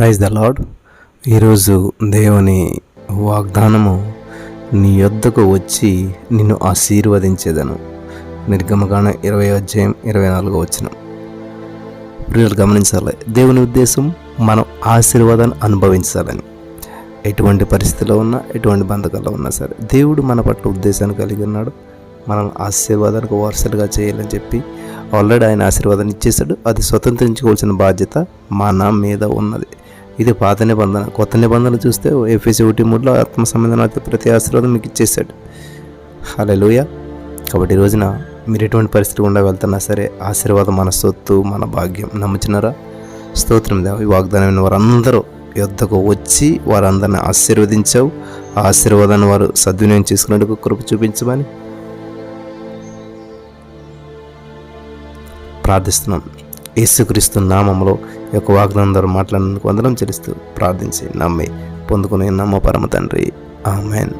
Praise the lord ఈరోజు దేవుని వాగ్దానము నీ యొద్దకు వచ్చి నిన్ను ఆశీర్వదించేదను. నిర్గమగాన ఇరవై అధ్యాయం ఇరవై నాలుగో వచ్చిన ప్రియులు గమనించాలి దేవుని ఉద్దేశం మనం ఆశీర్వాదాన్ని అనుభవించాలని. ఎటువంటి పరిస్థితిలో ఉన్నా ఎటువంటి బంధకాల్లో ఉన్నా సరే దేవుడు మన పట్ల ఉద్దేశాన్ని కలిగి ఉన్నాడు. మనం ఆశీర్వాదానికి వారసులుగా చేయాలని చెప్పి ఆల్రెడీ ఆయన ఆశీర్వాదాన్ని ఇచ్చేసాడు అది స్వతంత్రించుకోవాల్సిన బాధ్యత మన మీద ఉన్నది. ఇది పాత నిబంధన. కొత్త నిబంధన చూస్తే ఎఫ్ఎసి ఒకటి మూడులో ఆత్మ సంబంధం ప్రతి ఆశీర్వాదం మీకు ఇచ్చేసాడు హలోయ కాబట్టి ఈ రోజున మీరు ఎటువంటి పరిస్థితి గుండా వెళ్తున్నా సరే ఆశీర్వాదం మన సొత్తు మన భాగ్యం. నమ్ముచున్నారా? స్తోత్రం దేవ. ఈ వాగ్దానమైన వారందరూ యుద్ధకు వచ్చి వారందరిని ఆశీర్వదించావు. ఆ ఆశీర్వాదాన్ని వారు సద్వినియోగం చేసుకునేందుకు కృప చూపించమని ప్రార్థిస్తున్నాం. యేసుక్రీస్తు నామంలో యొక్క వాగ్దానం ద్వారా మాట్లాడినందుకు వందనం చెల్లిస్తూ ప్రార్థించి నమ్మి పొందుకునే నమ్మ పరమ తండ్రి. ఆమెన్.